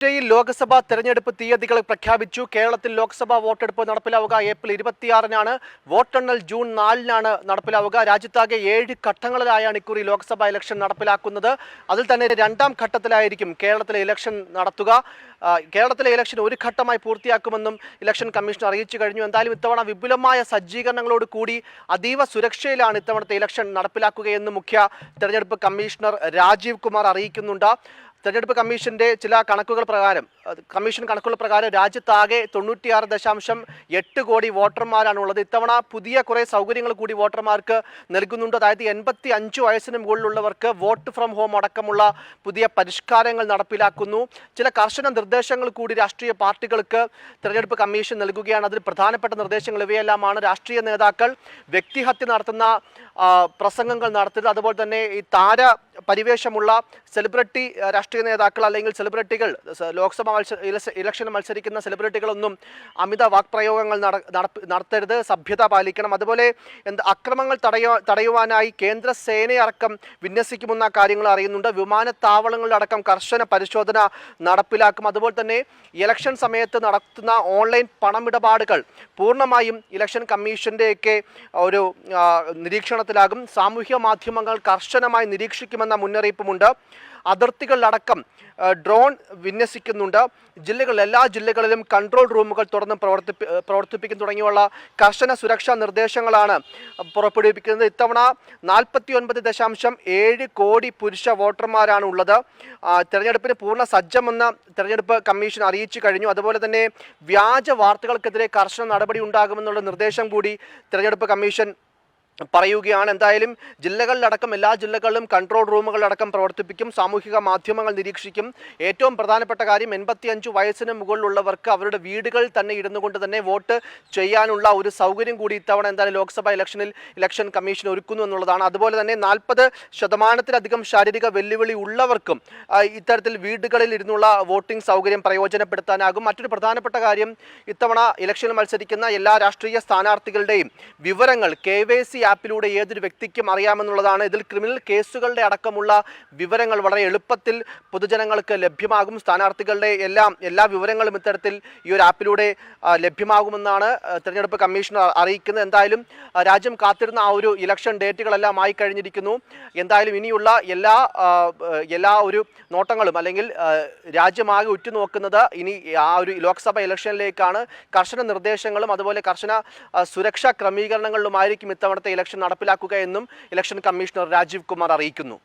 ഇന്ത്യയിൽ ലോക്സഭാ തെരഞ്ഞെടുപ്പ് തീയതികൾ പ്രഖ്യാപിച്ചു. കേരളത്തിൽ ലോക്സഭാ വോട്ടെടുപ്പ് നടപ്പിലാവുക ഏപ്രിൽ ഇരുപത്തിയാറിനാണ്. വോട്ടെണ്ണൽ ജൂൺ നാലിനാണ് നടപ്പിലാവുക. രാജ്യത്താകെ ഏഴ് ഘട്ടങ്ങളിലായാണ് ഇക്കുറി ലോക്സഭാ ഇലക്ഷൻ നടപ്പിലാക്കുന്നത്. അതിൽ തന്നെ രണ്ടാം ഘട്ടത്തിലായിരിക്കും കേരളത്തിലെ ഇലക്ഷൻ നടത്തുക. കേരളത്തിലെ ഇലക്ഷൻ ഒരു ഘട്ടമായി പൂർത്തിയാക്കുമെന്നും ഇലക്ഷൻ കമ്മീഷൻ അറിയിച്ചു കഴിഞ്ഞു. എന്തായാലും ഇത്തവണ വിപുലമായ സജ്ജീകരണങ്ങളോട് കൂടി അതീവ സുരക്ഷയിലാണ് ഇത്തവണത്തെ ഇലക്ഷൻ നടപ്പിലാക്കുകയെന്ന് മുഖ്യ തെരഞ്ഞെടുപ്പ് കമ്മീഷണർ രാജീവ് കുമാർ അറിയിക്കുന്നുണ്ട്. തെരഞ്ഞെടുപ്പ് കമ്മീഷന്റെ ചില കണക്കുകൾ പ്രകാരം കമ്മീഷൻ കണക്കുകൾ പ്രകാരം രാജ്യത്താകെ തൊണ്ണൂറ്റിയാറ് ദശാംശം എട്ട് കോടി വോട്ടർമാരാണ് ഉള്ളത് ഇത്തവണ പുതിയ കുറേ സൗകര്യങ്ങൾ കൂടി വോട്ടർമാർക്ക് നൽകുന്നുണ്ട്. അതായത് എൺപത്തി അഞ്ച് വയസ്സിന് മുകളിലുള്ളവർക്ക് വോട്ട് ഫ്രം ഹോം അടക്കമുള്ള പുതിയ പരിഷ്കാരങ്ങൾ നടപ്പിലാക്കുന്നു. ചില കർശന നിർദ്ദേശങ്ങൾ കൂടി രാഷ്ട്രീയ പാർട്ടികൾക്ക് തെരഞ്ഞെടുപ്പ് കമ്മീഷൻ നൽകുകയാണ്. അതിൽ പ്രധാനപ്പെട്ട നിർദ്ദേശങ്ങൾ ഇവയെല്ലാമാണ്. രാഷ്ട്രീയ നേതാക്കൾ വ്യക്തിഹത്യ നടത്തുന്ന പ്രസംഗങ്ങൾ നടത്തരുത് അതുപോലെ തന്നെ ഈ താര പരിവേഷമുള്ള സെലിബ്രിറ്റി രാഷ്ട്രീയ നേതാക്കൾ അല്ലെങ്കിൽ സെലിബ്രിറ്റികൾ ലോക്സഭ ഇലക്ഷ- ഇലക്ഷന് മത്സരിക്കുന്ന സെലിബ്രിറ്റികളൊന്നും അമിത വാക്പ്രയോഗങ്ങൾ നടത്തരുത്. സഭ്യത പാലിക്കണം. അതുപോലെ എന്ത് അക്രമങ്ങൾ തടയ തടയുവാനായി കേന്ദ്ര സേനയടക്കം വിന്യസിക്കുമെന്ന കാര്യങ്ങൾ അറിയുന്നുണ്ട്. വിമാനത്താവളങ്ങളിലടക്കം കർശന പരിശോധന നടപ്പിലാക്കും. അതുപോലെ തന്നെ ഇലക്ഷൻ സമയത്ത് നടത്തുന്ന ഓൺലൈൻ പണമിടപാടുകൾ പൂർണമായും ഇലക്ഷൻ കമ്മീഷന്റെയൊക്കെ ഒരു ആ, നിരീക്ഷണത്തിലാകും സാമൂഹ്യ മാധ്യമങ്ങൾ കർശനമായി നിരീക്ഷിക്കുമെന്ന മുന്നറിയിപ്പുമുണ്ട്. അതിർത്തികളിലടക്കം ഡ്രോൺ വിന്യസിക്കുന്നുണ്ട്. ജില്ലകളിൽ എല്ലാ ജില്ലകളിലും കൺട്രോൾ റൂമുകൾ തുറന്ന് പ്രവർത്തിപ്പി പ്രവർത്തിപ്പിക്കും തുടങ്ങിയുള്ള കർശന സുരക്ഷാ നിർദ്ദേശങ്ങളാണ് പുറപ്പെടുവിപ്പിക്കുന്നത് ഇത്തവണ നാൽപ്പത്തി ദശാംശം ഏഴ് കോടി പുരുഷ വോട്ടർമാരാണ് ഉള്ളത് തെരഞ്ഞെടുപ്പിന് പൂർണ സജ്ജമെന്ന് തിരഞ്ഞെടുപ്പ് കമ്മീഷൻ അറിയിച്ചു കഴിഞ്ഞു. അതുപോലെ തന്നെ വ്യാജ വാർത്തകൾക്കെതിരെ കർശന നടപടി ഉണ്ടാകുമെന്നുള്ള നിർദ്ദേശം കൂടി തിരഞ്ഞെടുപ്പ് കമ്മീഷൻ പറയുകയാണ്. എന്തായാലും ജില്ലകളിലടക്കം എല്ലാ ജില്ലകളിലും കൺട്രോൾ റൂമുകളടക്കം പ്രവർത്തിപ്പിക്കും സാമൂഹിക മാധ്യമങ്ങൾ നിരീക്ഷിക്കും. ഏറ്റവും പ്രധാനപ്പെട്ട കാര്യം എൺപത്തിയഞ്ച് വയസ്സിന് മുകളിലുള്ളവർക്ക് അവരുടെ വീടുകളിൽ തന്നെ ഇരുന്നു കൊണ്ട് തന്നെ വോട്ട് ചെയ്യാനുള്ള ഒരു സൗകര്യം കൂടി ഇത്തവണ എന്തായാലും ലോക്സഭാ ഇലക്ഷനിൽ ഇലക്ഷൻ കമ്മീഷൻ ഒരുക്കുന്നു എന്നുള്ളതാണ്. അതുപോലെ തന്നെ നാൽപ്പത് ശതമാനത്തിലധികം ശാരീരിക വെല്ലുവിളി ഉള്ളവർക്കും ഇത്തരത്തിൽ വീടുകളിൽ ഇരുന്നുള്ള വോട്ടിംഗ് സൗകര്യം പ്രയോജനപ്പെടുത്താനാകും. മറ്റൊരു പ്രധാനപ്പെട്ട കാര്യം ഇത്തവണ ഇലക്ഷനിൽ മത്സരിക്കുന്ന എല്ലാ രാഷ്ട്രീയ സ്ഥാനാർത്ഥികളുടെയും വിവരങ്ങൾ കെ വൈ സി ആപ്പിലൂടെ ഏതൊരു വ്യക്തിക്കും അറിയാമെന്നുള്ളതാണ്. ഇതിൽ ക്രിമിനൽ കേസുകളുടെ അടക്കമുള്ള വിവരങ്ങൾ വളരെ എളുപ്പത്തിൽ പൊതുജനങ്ങൾക്ക് ലഭ്യമാകും. സ്ഥാനാർത്ഥികളുടെ എല്ലാം എല്ലാ വിവരങ്ങളും ഇത്തരത്തിൽ ഈ ഒരു ആപ്പിലൂടെ ലഭ്യമാകുമെന്നാണ് തിരഞ്ഞെടുപ്പ് കമ്മീഷൻ അറിയിക്കുന്നത്. എന്തായാലും രാജ്യം കാത്തിരുന്ന ആ ഒരു ഇലക്ഷൻ ഡേറ്റുകളെല്ലാം ആയി കഴിഞ്ഞിരിക്കുന്നു. എന്തായാലും ഇനിയുള്ള എല്ലാ എല്ലാ ഒരു നോട്ടങ്ങളും അല്ലെങ്കിൽ രാജ്യമാകെ ഉറ്റുനോക്കുന്നത് ഇനി ആ ഒരു ലോക്സഭ ഇലക്ഷനിലേക്കാണ്. കർശന നിർദ്ദേശങ്ങളും അതുപോലെ കർശന സുരക്ഷാ ക്രമീകരണങ്ങളിലുമായിരിക്കും ഇത്തവണത്തെ ഇലക്ഷൻ നടപ്പിലാക്കുക എന്നും ഇലക്ഷൻ കമ്മീഷണർ രാജീവ് കുമാർ അറിയിക്കുന്നു.